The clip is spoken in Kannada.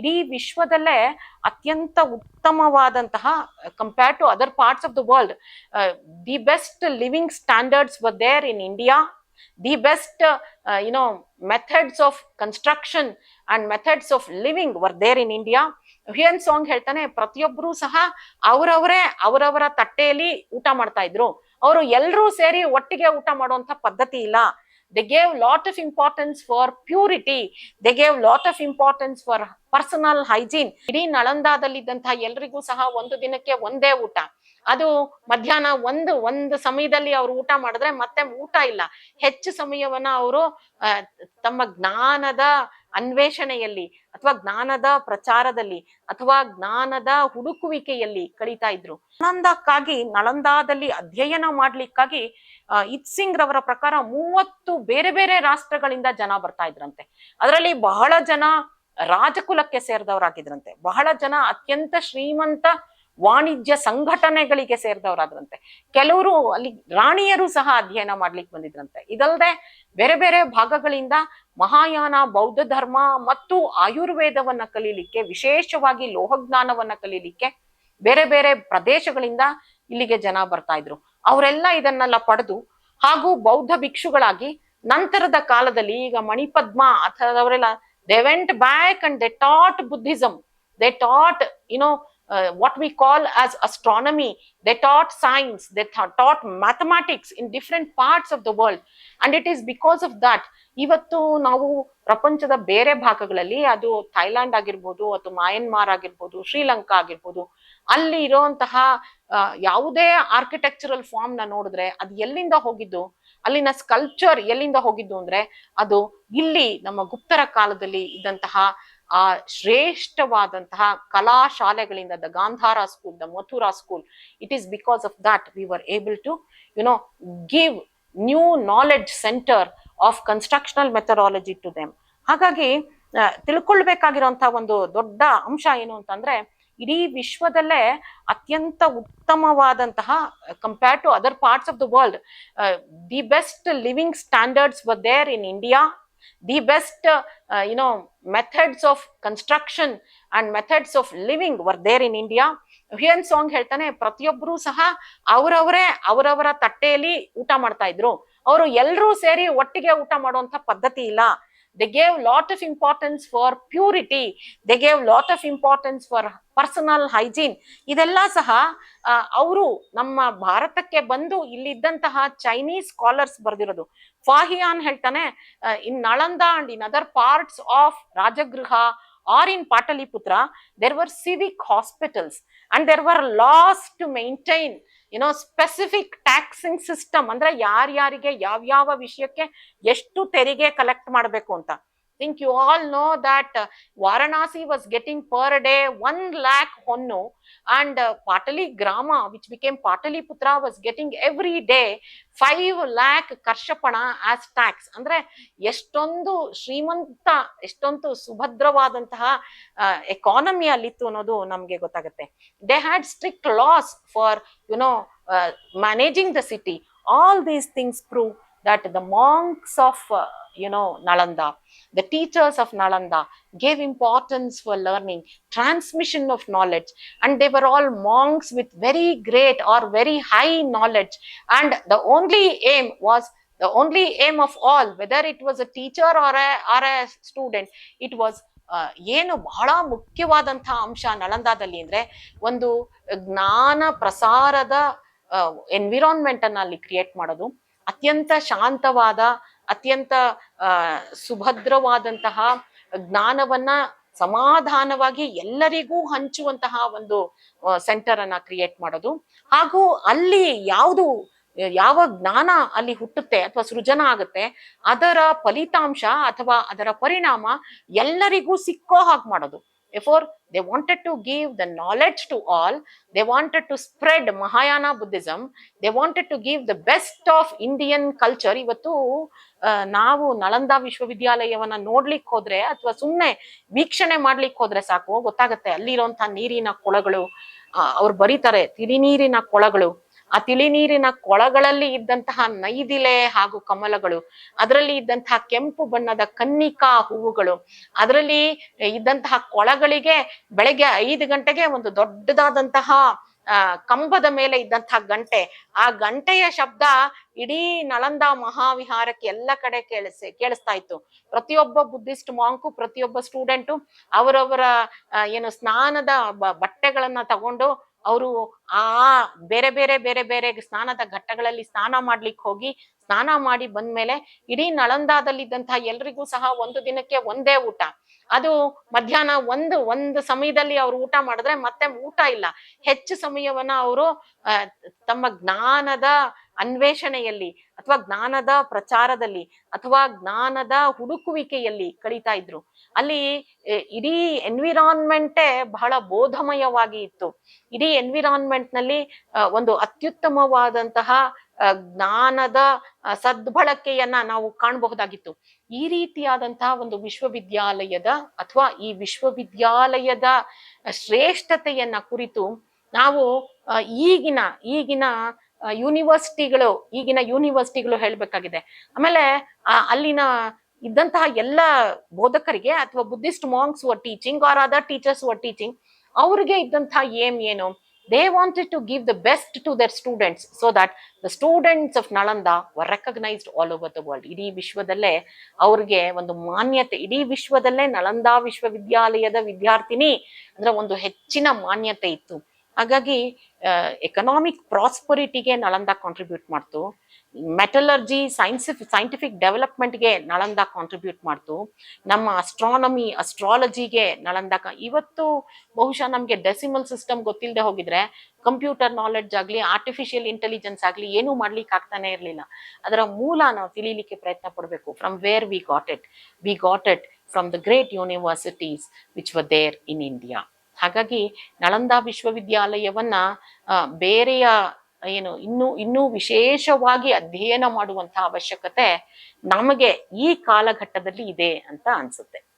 ಇಡೀ ವಿಶ್ವದಲ್ಲೇ ಅತ್ಯಂತ ಉತ್ತಮವಾದಂತಹ compare to other parts of the world the best living standards were there in India the best you know methods of construction and methods of living were there in India Hiuen Tsang ಹೇಳ್ತಾನೆ ಪ್ರತಿಯೊಬ್ಬರೂ ಸಹ ಅವರವರೇ ಅವರವರ ತಟ್ಟೆಯಲ್ಲಿ ಊಟ ಮಾಡ್ತಾ ಇದ್ರು. ಅವರು ಎಲ್ಲರೂ ಸೇರಿ ಒಟ್ಟಿಗೆ ಊಟ ಮಾಡುವಂತ ಪದ್ಧತಿ ಇಲ್ಲ. They lot lot of importance for purity gave lot of importance for personal hygiene ಇಡೀ ನಳಂದಾದಲ್ಲಿದ್ದಂತಹ ಎಲ್ರಿಗೂ ಸಹ ಒಂದು ದಿನಕ್ಕೆ ಒಂದೇ ಊಟ. ಅದು ಮಧ್ಯಾಹ್ನ ಒಂದು ಒಂದು ಸಮಯದಲ್ಲಿ ಅವರು ಊಟ ಮಾಡಿದ್ರೆ ಮತ್ತೆ ಊಟ ಇಲ್ಲ. ಹೆಚ್ಚು ಸಮಯವನ್ನ ಅವರು ತಮ್ಮ ಜ್ಞಾನದ ಅನ್ವೇಷಣೆಯಲ್ಲಿ ಅಥವಾ ಜ್ಞಾನದ ಪ್ರಚಾರದಲ್ಲಿ ಅಥವಾ ಜ್ಞಾನದ ಹುಡುಕುವಿಕೆಯಲ್ಲಿ ಕಳೀತಾ ಇದ್ರು. ನಳಂದಕ್ಕಾಗಿ ನಳಂದಾದಲ್ಲಿ ಅಧ್ಯಯನ ಮಾಡ್ಲಿಕ್ಕಾಗಿ ಆ, ಇತ್ ಸಿಂಗ್ ರವರ ಪ್ರಕಾರ ಮೂವತ್ತು ಬೇರೆ ಬೇರೆ ರಾಷ್ಟ್ರಗಳಿಂದ ಜನ ಬರ್ತಾ ಇದ್ರಂತೆ. ಅದರಲ್ಲಿ ಬಹಳ ಜನ ರಾಜಕುಲಕ್ಕೆ ಸೇರಿದವರಾಗಿದ್ರಂತೆ. ಬಹಳ ಜನ ಅತ್ಯಂತ ಶ್ರೀಮಂತ ವಾಣಿಜ್ಯ ಸಂಘಟನೆಗಳಿಗೆ ಸೇರಿದವರಾದ್ರಂತೆ. ಕೆಲವರು ಅಲ್ಲಿ ರಾಣಿಯರು ಸಹ ಅಧ್ಯಯನ ಮಾಡ್ಲಿಕ್ಕೆ ಬಂದಿದ್ರಂತೆ. ಇದಲ್ಲದೆ ಬೇರೆ ಬೇರೆ ಭಾಗಗಳಿಂದ ಮಹಾಯಾನ, ಬೌದ್ಧ ಧರ್ಮ ಮತ್ತು ಆಯುರ್ವೇದವನ್ನ ಕಲೀಲಿಕ್ಕೆ, ವಿಶೇಷವಾಗಿ ಲೋಹಜ್ಞಾನವನ್ನ ಕಲೀಲಿಕ್ಕೆ ಬೇರೆ ಬೇರೆ ಪ್ರದೇಶಗಳಿಂದ ಇಲ್ಲಿಗೆ ಜನ ಬರ್ತಾ ಇದ್ರು. ಅವರೆಲ್ಲ ಇದನ್ನೆಲ್ಲ ಪಡೆದು ಹಾಗೂ ಬೌದ್ಧ ಭಿಕ್ಷುಗಳಾಗಿ ನಂತರದ ಕಾಲದಲ್ಲಿ ಈಗ ಮಣಿಪದ್ಮ ಅವರೆಲ್ಲ they went back and they taught Buddhism they taught you know what we call as astronomy. They taught science. They th- taught mathematics in different parts of the world. And it is because of that, ಇವತ್ತು ನಾವು ಪ್ರಪಂಚದ ಬೇರೆ ಭಾಗಗಳಲ್ಲಿ, ಅದು ಥೈಲ್ಯಾಂಡ್ ಆಗಿರ್ಬೋದು ಅಥವಾ ಮಯನ್ಮಾರ್ ಆಗಿರ್ಬೋದು, ಶ್ರೀಲಂಕಾ ಆಗಿರ್ಬೋದು, ಅಲ್ಲಿ ಇರೋಂತಹ ಯಾವುದೇ ಆರ್ಕಿಟೆಕ್ಚರಲ್ ಫಾರ್ಮ್ನ ನೋಡಿದ್ರೆ, ಅದು ಎಲ್ಲಿಂದ ಹೋಗಿದ್ದು? ಅಲ್ಲಿನ ಸ್ಕಲ್ಪ್ಚರ್ ಎಲ್ಲಿಂದ ಹೋಗಿದ್ದು ಅಂದ್ರೆ, ಅದು ಇಲ್ಲಿ, ನಮ್ಮ ಗುಪ್ತರ ಕಾಲದಲ್ಲಿ ಇದ್ದಂತಹ ಆ ಶ್ರೇಷ್ಠವಾದಂತಹ ಕಲಾ ಶಾಲೆಗಳಿಂದ the Gandhara school the Mathura school it is because of that we were able to you know give new knowledge centre of constructional methodology to them ಹಾಗಾಗಿ ತಿಳ್ಕೊಳ್ಬೇಕಾಗಿರುವಂತಹ ಒಂದು ದೊಡ್ಡ ಅಂಶ ಏನು ಅಂತಂದ್ರೆ, ಇಡೀ ವಿಶ್ವದಲ್ಲೇ ಅತ್ಯಂತ ಉತ್ತಮವಾದಂತಹ compare to other parts of the world the best living standards were there in India the best you know methods of construction and methods of living were there in India Hiuen Tsang ಹೇಳ್ತಾನೆ ಪ್ರತಿಯೊಬ್ಬರು ಸಹ ಅವರವರೇ ಅವರವರ ತಟ್ಟೆಯಲ್ಲಿ ಊಟ ಮಾಡ್ತಾ ಇದ್ರು. ಅವರು ಎಲ್ಲರೂ ಸೇರಿ ಒಟ್ಟಿಗೆ ಊಟ ಮಾಡುವಂತ ಪದ್ಧತಿ ಇಲ್ಲ. They gave lot of importance for purity they gave lot of importance for personal hygiene ಇದೆಲ್ಲ ಸಹ ಅವರು ನಮ್ಮ ಭಾರತಕ್ಕೆ ಬಂದು ಇಲ್ಲಿದ್ದಂತಹ ಚೈನೀಸ್ ಸ್ಕಾಲರ್ಸ್ ಬರೆದಿರೋದು. ಫಾಹಿಯಾನ್ ಹೇಳ್ತಾನೆ in Nalanda and in other parts of Rajagriha or in Pataliputra there were civic hospitals and there were laws to maintain you know specific taxing system ಅಂದ್ರೆ ಯಾರ್ಯಾರಿಗೆ, ಯಾವ್ಯಾವ ವಿಷಯಕ್ಕೆ ಎಷ್ಟು ತೆರಿಗೆ ಕಲೆಕ್ಟ್ ಮಾಡಬೇಕು ಅಂತ. Think you all know that Varanasi was getting per day one lakh ಹೊನ್ನು and Pataligrama which became Pataliputra was getting every day five lakh karshapana as tax ಅಂದರೆ ಎಷ್ಟೊಂದು ಶ್ರೀಮಂತ ಎಷ್ಟೊಂದು ಸುಭದ್ರವಾದಂತಹ ಎಕಾನಮಿ ಅಲ್ಲಿತ್ತು ಅನ್ನೋದು ನಮಗೆ ಗೊತ್ತಾಗುತ್ತೆ they had strict laws for you managing the city all these things prove that monks of, uh, you know nalanda the teachers of nalanda gave importance for learning transmission of knowledge and they were all monks with very great or very high knowledge and the only aim was the only aim of all whether it was a teacher or a or a student it was ಏನು ಬಹಳ ಮುಖ್ಯವಾದಂತಹ ಅಂಶ ನಳಂದಾದಲ್ಲಿ ಅಂದ್ರೆ ಒಂದು ಜ್ಞಾನ ಪ್ರಸಾರದ ಎನ್ವಿರಾನ್ಮೆಂಟ್ ಅನ್ನ ಅಲ್ಲಿ ಕ್ರಿಯೇಟ್ ಮಾಡೋದು ಅತ್ಯಂತ ಶಾಂತವಾದ, ಅತ್ಯಂತ ಸುಭದ್ರವಾದಂತಹ ಜ್ಞಾನವನ್ನ ಸಮಾಧಾನವಾಗಿ ಎಲ್ಲರಿಗೂ ಹಂಚುವಂತಹ ಒಂದು ಸೆಂಟರ್ ಅನ್ನ ಕ್ರಿಯೇಟ್ ಮಾಡೋದು. ಹಾಗೂ ಅಲ್ಲಿ ಯಾವುದು, ಯಾವ ಜ್ಞಾನ ಅಲ್ಲಿ ಹುಟ್ಟುತ್ತೆ ಅಥವಾ ಸೃಜನ ಆಗುತ್ತೆ, ಅದರ ಫಲಿತಾಂಶ ಅಥವಾ ಅದರ ಪರಿಣಾಮ ಎಲ್ಲರಿಗೂ ಸಿಕ್ಕೋ ಹಾಗೆ ಮಾಡೋದು. ಎಫೋರ್ they wanted to give the knowledge to all they wanted to spread Mahayana Buddhism they wanted to give the best of Indian culture ಇವತ್ತು ನಾವು ನಳಂದ ವಿಶ್ವವಿದ್ಯಾಲಯವನ್ನ ನೋಡ್ಲಿಕ್ಕೆ ಹೋದ್ರೆ ಅಥವಾ ಸುಮ್ಮನೆ ವೀಕ್ಷಣೆ ಮಾಡ್ಲಿಕ್ಕೆ ಹೋದ್ರೆ ಸಾಕು, ಗೊತ್ತಾಗುತ್ತೆ. ಅಲ್ಲಿರುವಂತಹ ನೀರಿನ ಕೊಳಗಳು ಅವ್ರು ಬರೀತಾರೆ ತಿರಿನೀರಿನ ಕೊಳಗಳು. ಆ ತಿಳಿ ನೀರಿನ ಕೊಳಗಳಲ್ಲಿ ಇದ್ದಂತಹ ನೈದಿಲೆ ಹಾಗೂ ಕಮಲಗಳು, ಅದರಲ್ಲಿ ಇದ್ದಂತಹ ಕೆಂಪು ಬಣ್ಣದ ಕನ್ನಿಕಾ ಹೂವುಗಳು, ಅದರಲ್ಲಿ ಇದ್ದಂತಹ ಕೊಳಗಳಿಗೆ ಬೆಳಗ್ಗೆ ಐದು ಗಂಟೆಗೆ ಒಂದು ದೊಡ್ಡದಾದಂತಹ ಕಂಬದ ಮೇಲೆ ಇದ್ದಂತಹ ಗಂಟೆ. ಆ ಗಂಟೆಯ ಶಬ್ದ ಇಡೀ ನಳಂದ ಮಹಾವಿಹಾರಕ್ಕೆ ಎಲ್ಲ ಕಡೆ ಕೇಳಿಸಿ, ಕೇಳಿಸ್ತಾ ಇತ್ತು. ಪ್ರತಿಯೊಬ್ಬ ಬುದ್ಧಿಸ್ಟ್ ಮಾಂಕು, ಪ್ರತಿಯೊಬ್ಬ ಸ್ಟೂಡೆಂಟು ಅವರವರ ಏನು ಸ್ನಾನದ ಬಟ್ಟೆಗಳನ್ನ ತಗೊಂಡು ಅವರು ಆ ಬೇರೆ ಬೇರೆ ಬೇರೆ ಬೇರೆ ಸ್ನಾನದ ಘಟ್ಟಗಳಲ್ಲಿ ಸ್ನಾನ ಮಾಡ್ಲಿಕ್ಕೆ ಹೋಗಿ ಸ್ನಾನ ಮಾಡಿ ಬಂದ್ಮೇಲೆ ಇಡೀ ನಳಂದಾದಲ್ಲಿದ್ದಂತಹ ಎಲ್ರಿಗೂ ಸಹ ಒಂದು ದಿನಕ್ಕೆ ಒಂದೇ ಊಟ. ಅದು ಮಧ್ಯಾಹ್ನ ಒಂದು ಒಂದು ಸಮಯದಲ್ಲಿ ಅವ್ರು ಊಟ ಮಾಡಿದ್ರೆ ಮತ್ತೆ ಊಟ ಇಲ್ಲ. ಹೆಚ್ಚು ಸಮಯವನ್ನ ಅವರು ತಮ್ಮ ಜ್ಞಾನದ ಅನ್ವೇಷಣೆಯಲ್ಲಿ ಅಥವಾ ಜ್ಞಾನದ ಪ್ರಚಾರದಲ್ಲಿ ಅಥವಾ ಜ್ಞಾನದ ಹುಡುಕುವಿಕೆಯಲ್ಲಿ ಕಳೀತಾ ಇದ್ರು. ಅಲ್ಲಿ ಇಡೀ ಎನ್ವಿರಾನ್ಮೆಂಟೇ ಬಹಳ ಬೋಧಮಯವಾಗಿ ಇತ್ತು. ಇಡೀ ಎನ್ವಿರಾನ್ಮೆಂಟ್ನಲ್ಲಿ ಒಂದು ಅತ್ಯುತ್ತಮವಾದಂತಹ ಜ್ಞಾನದ ಸದ್ಬಳಕೆಯನ್ನ ನಾವು ಕಾಣಬಹುದಾಗಿತ್ತು. ಈ ರೀತಿಯಾದಂತಹ ಒಂದು ವಿಶ್ವವಿದ್ಯಾಲಯದ ಅಥವಾ ಈ ವಿಶ್ವವಿದ್ಯಾಲಯದ ಶ್ರೇಷ್ಠತೆಯನ್ನ ಕುರಿತು ನಾವು ಈಗಿನ ಈಗಿನ ಯೂನಿವರ್ಸಿಟಿಗಳು ಈಗಿನ ಯೂನಿವರ್ಸಿಟಿಗಳು ಹೇಳ್ಬೇಕಾಗಿದೆ. ಆಮೇಲೆ ಅಲ್ಲಿನ ಇದ್ದಂತಹ ಎಲ್ಲ ಬೋಧಕರಿಗೆ ಅಥವಾ Buddhist monks were teaching or other teachers were teaching ಅವ್ರಿಗೆ ಇದ್ದಂತಹ ಏಮ್ ಏನು? They wanted to give the best to their students so that the students of Nalanda were recognised all over the world ಇಡೀ ವಿಶ್ವದಲ್ಲೇ ಅವ್ರಿಗೆ ಒಂದು ಮಾನ್ಯತೆ, ಇಡೀ ವಿಶ್ವದಲ್ಲೇ ನಳಂದ ವಿಶ್ವವಿದ್ಯಾಲಯದ ವಿದ್ಯಾರ್ಥಿನಿ ಅಂದ್ರೆ ಒಂದು ಹೆಚ್ಚಿನ ಮಾನ್ಯತೆ ಇತ್ತು. ಹಾಗಾಗಿ ಎಕನಾಮಿಕ್ ಪ್ರಾಸ್ಪರಿಟಿಗೆ ನಳಂದ ಕಾಂಟ್ರಿಬ್ಯೂಟ್ ಮಾಡ್ತು. ಮೆಟಲರ್ಜಿ ಸೈನ್ಸ್ ಸೈಂಟಿಫಿಕ್ ಡೆವಲಪ್ಮೆಂಟ್ಗೆ ನಳಂದ ಕಾಂಟ್ರಿಬ್ಯೂಟ್ ಮಾಡ್ತು. ನಮ್ಮ ಅಸ್ಟ್ರಾನಮಿ ಅಸ್ಟ್ರಾಲಜಿಗೆ ನಳಂದ ಇವತ್ತು ಬಹುಶಃ ನಮಗೆ ಡೆಸಿಮಲ್ ಸಿಸ್ಟಮ್ ಗೊತ್ತಿಲ್ಲದೆ ಹೋಗಿದ್ರೆ ಕಂಪ್ಯೂಟರ್ ನಾಲೆಡ್ಜ್ ಆಗಲಿ ಆರ್ಟಿಫಿಷಿಯಲ್ ಇಂಟೆಲಿಜೆನ್ಸ್ ಆಗಲಿ, ಏನೂ ಮಾಡ್ಲಿಕ್ಕೆ ಆಗ್ತಾನೆ ಇರಲಿಲ್ಲ. ಅದರ ಮೂಲ ನಾವು ತಿಳಿಲಿಕ್ಕೆ ಪ್ರಯತ್ನ ಪಡಬೇಕು. From where we got it we got it from the great universities which were there in India ಹಾಗಾಗಿ ನಳಂದ ವಿಶ್ವವಿದ್ಯಾಲಯವನ್ನ ಬೇರೆಯ, ಏನು, ಇನ್ನೂ ಇನ್ನೂ ವಿಶೇಷವಾಗಿ ಅಧ್ಯಯನ ಮಾಡುವಂತಹ ಅವಶ್ಯಕತೆ ನಮಗೆ ಈ ಕಾಲಘಟ್ಟದಲ್ಲಿ ಇದೆ ಅಂತ ಅನ್ಸುತ್ತೆ.